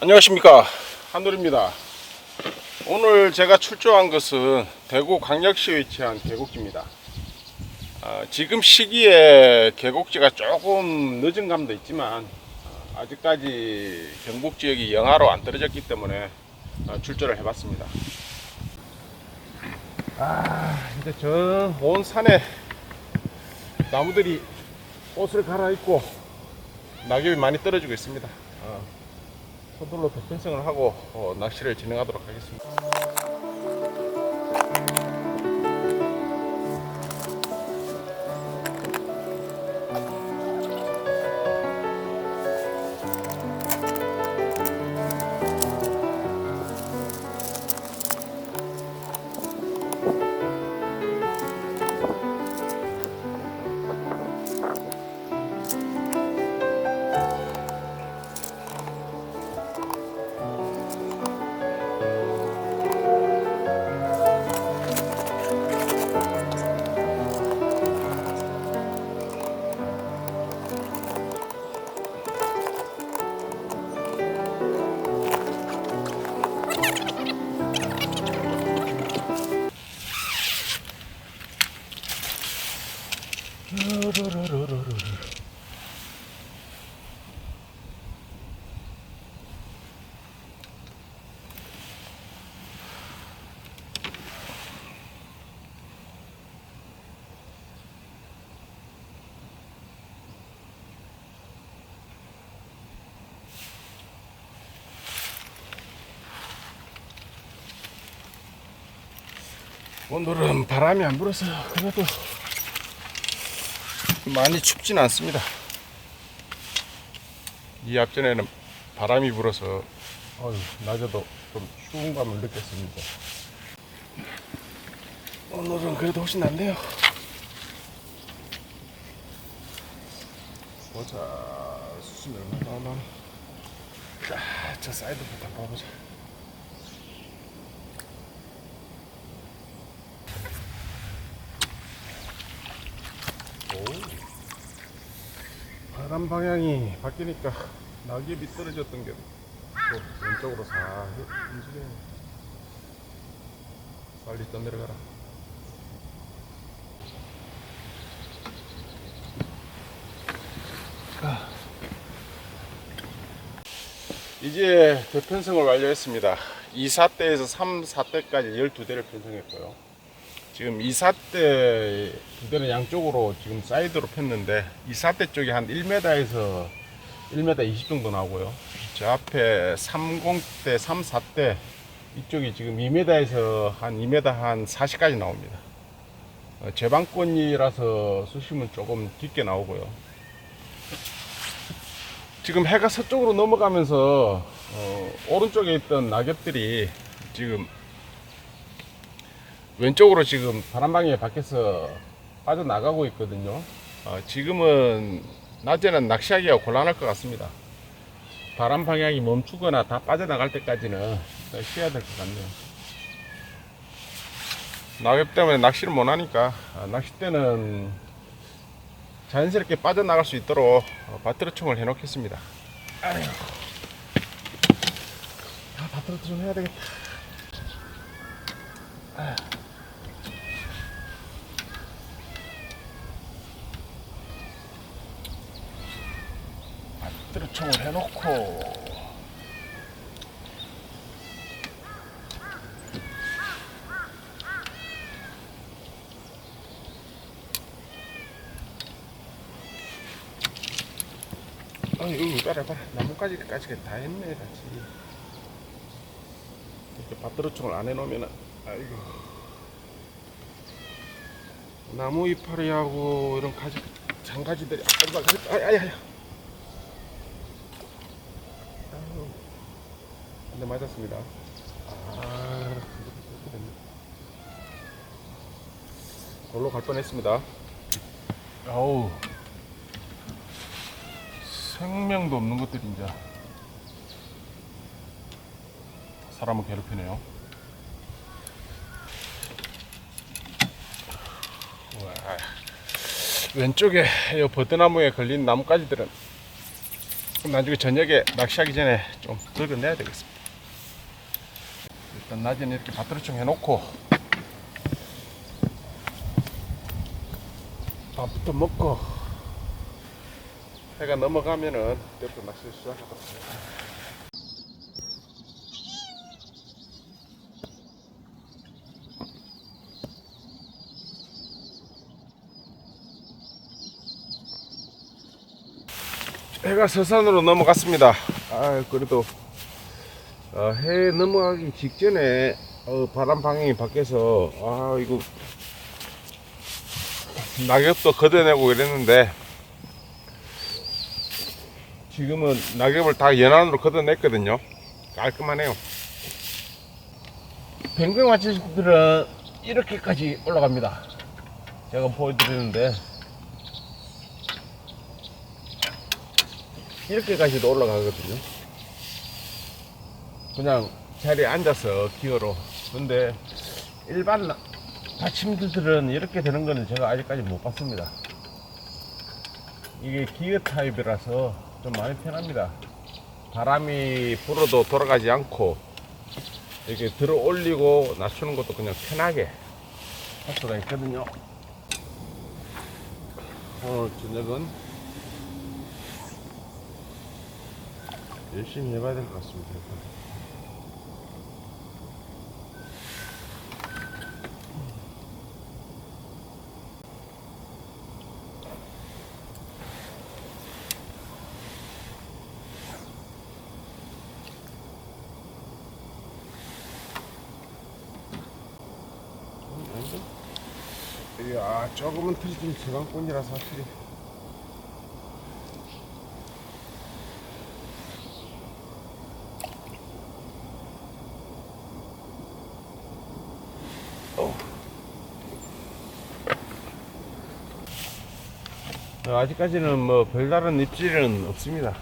안녕하십니까. 한돌입니다. 오늘 제가 출조한 것은 대구 광역시에 위치한 계곡지입니다. 아, 지금 시기에 계곡지가 조금 늦은 감도 있지만 아, 아직까지 경북 지역이 영하로 안 떨어졌기 때문에 아, 출조를 해봤습니다. 아 이제 저 온 산에 나무들이 옷을 갈아입고 낙엽이 많이 떨어지고 있습니다. 어, 서둘러 대편성을 하고 어, 낚시를 진행하도록 하겠습니다. 오늘은 바람이 안 불어서 그래도 많이 춥진 않습니다. 이 앞전에는 바람이 불어서 어휴, 낮에도 좀 추운 감을 느꼈습니다. 오늘은 그래도 훨씬 낫네요. 보자, 수심이 얼마나 나오나. 자, 저 사이드부터 봐보자. 바람 방향이 바뀌니까 낙엽이 떨어졌던 게 또 왼쪽으로 사 움직여. 빨리 떠내려가라. 이제 대편성을 완료했습니다. 2사대에서 3사대까지 12대를 편성했고요. 지금 2사대 두 대는 양쪽으로 지금 사이드로 폈는데 2사대 쪽이 한 1m에서 1m 20 정도 나오고요. 저 앞에 30대, 34대 이쪽이 지금 2m에서 한 2m 한 40까지 나옵니다. 어, 제방권이라서 수심은 조금 깊게 나오고요. 지금 해가 서쪽으로 넘어가면서 어, 오른쪽에 있던 낙엽들이 지금 왼쪽으로 지금 바람 방향에 밖에서 빠져나가고 있거든요. 어, 지금은 낮에는 낚시하기가 곤란할 것 같습니다. 바람 방향이 멈추거나 다 빠져나갈 때까지는 쉬어야 될 것 같네요. 낙엽 때문에 낚시를 못 하니까 아, 낚시 때는 자연스럽게 빠져나갈 수 있도록 어, 바트로총을 해놓겠습니다. 아휴. 아, 바트로총 해야 되겠다. 바 트로총을 해놓고. 아유 따라 봐라 나뭇가지까지 다 했네 같이 이렇게 밭드로총을 안 해놓으면 아이고. 나무 이파리하고 이런 가지 장가지들이 아이고 그랬다. 아이 아이 아이. 아유 한대 맞았습니다 아 골로 갈 뻔했습니다 아우 생명도 없는 것들이 이제 사람을 괴롭히네요. 우와. 왼쪽에 이 버드나무에 걸린 나뭇가지들은 나중에 저녁에 낚시하기 전에 좀 긁어내야 되겠습니다. 낮에는 이렇게 밭들이총 해놓고 밥부터 먹고 해가 넘어가면은 그때부터 낚시를 시작하도록 하겠습니다. 해가 서산으로 넘어갔습니다. 아 그래도 어, 해 넘어가기 직전에 어, 바람 방향이 바뀌어서 아 이거 낙엽도 걷어내고 이랬는데 지금은 낙엽을 다 연안으로 걷어냈거든요. 깔끔하네요. 뱅뱅 마치들은 이렇게까지 올라갑니다. 제가 보여드리는데 이렇게까지도 올라가거든요. 그냥 자리에 앉아서 기어로. 근데 일반 나- 받침들은 이렇게 되는 거는 제가 아직까지 못 봤습니다. 이게 기어 타입이라서 좀 많이 편합니다. 바람이 불어도 돌아가지 않고 이렇게 들어 올리고 낮추는 것도 그냥 편하게 할 수가 있거든요. 오늘 저녁은 열심히 해봐야 될 것 같습니다. 이야 조금은 틀이 좀 제광꾼이라서 확실히 어. 어, 아직까지는 뭐 별다른 입질은 없습니다.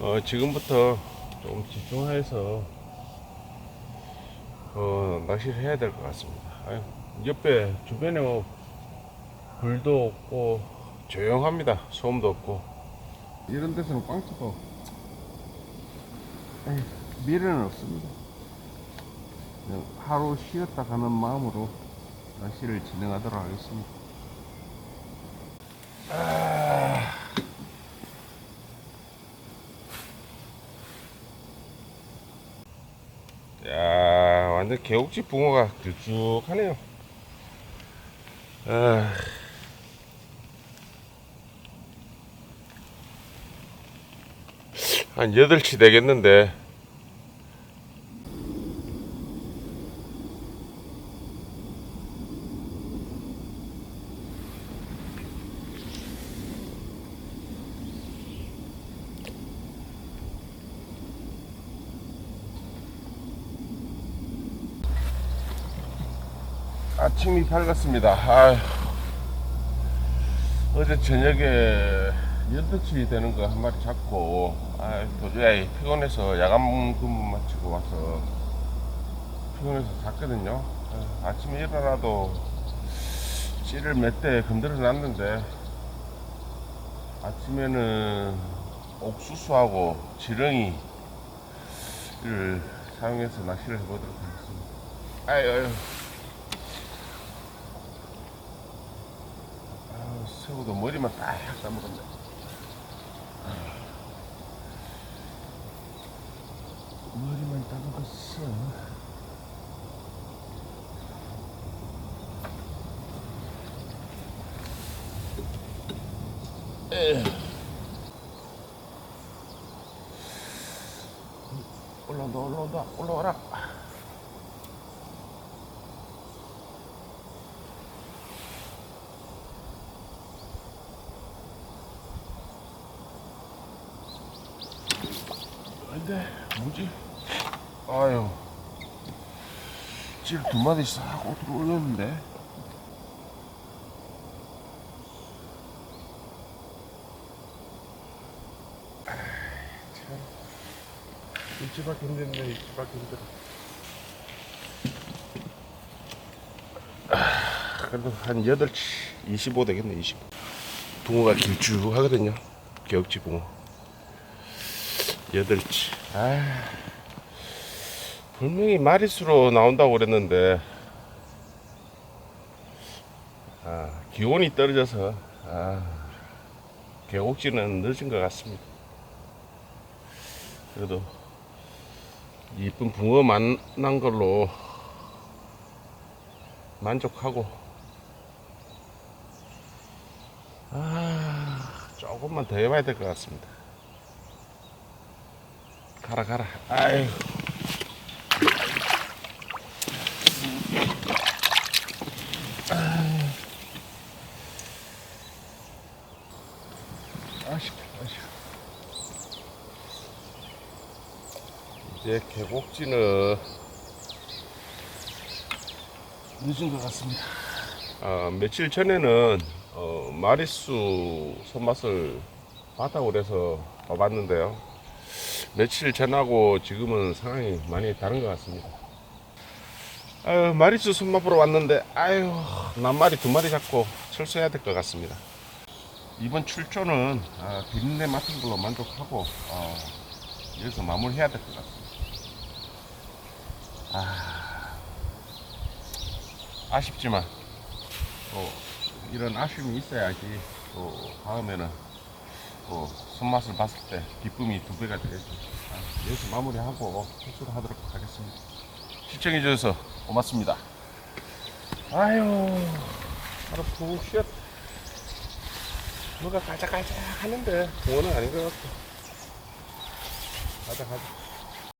어, 지금부터 좀 집중해서 어, 낚시를 해야 될 것 같습니다. 아유, 옆에 주변에 뭐 불도 없고 조용합니다. 소음도 없고 이런 데서는 에이, 미래는 없습니다. 하루 쉬었다 가는 마음으로 낚시를 진행하도록 하겠습니다. 아... 야, 완전 개옥지 붕어가 길쭉하네요. 아... 한 8시 되겠는데. 아침이 밝았습니다. 아휴, 어제 저녁에 8시 되는 거 한 마리 잡고, 아 도저히 피곤해서 야간 근무 마치고 와서 피곤해서 잤거든요. 아, 아침에 일어나도 찌를 몇 대 건드려 놨는데, 아침에는 옥수수하고 지렁이를 사용해서 낚시를 해보도록 하겠습니다. 아유, 아유. 아우, 새우도 머리만 딱 감으건데. 머리만 따먹었어. 올라온다, 올라온다, 올라와라. 근데 뭐지? 아유. 질두 마리 싹 옷으로 올렸는데. 일주밖에 힘든데 일주밖에 힘들어. 아, 그래도 한 8시 25 되겠네 25 붕어가 길쭉하거든요. 개옥지 붕어 여덟치 아 분명히 마리수로 나온다고 그랬는데. 아 기온이 떨어져서 아 개옥지는 늦은 것 같습니다. 그래도 이쁜 붕어 만난 걸로 만족하고. 아 조금만 더 해봐야 될 것 같습니다 가라 가라 아유 아쉽다 아쉽다 이제 개복지는 늦은 것 같습니다. 아, 며칠 전에는 어, 마리수 손맛을 봤다고 그래서 봐봤는데요. 며칠 전하고 지금은 상황이 많이 다른 것 같습니다. 아유, 마리수 손맛 보러 왔는데, 아유, 난 마리 두 마리 잡고 철수해야 될 것 같습니다. 이번 출조는 아, 비린내 맡은 걸로 만족하고 어, 여기서 마무리해야 될 것 같습니다. 아, 아쉽지만 또 이런 아쉬움이 있어야지 또 다음에는 또 손맛을 봤을 때 기쁨이 두 배가 되겠죠. 아, 여기서 마무리하고 퇴출을 하도록 하겠습니다. 시청해 주셔서 고맙습니다. 아유, 하루 푹 쉬었다. 뭐가 깔짝깔짝 하는데 공원은 아닌 것 같아. 가자, 가자.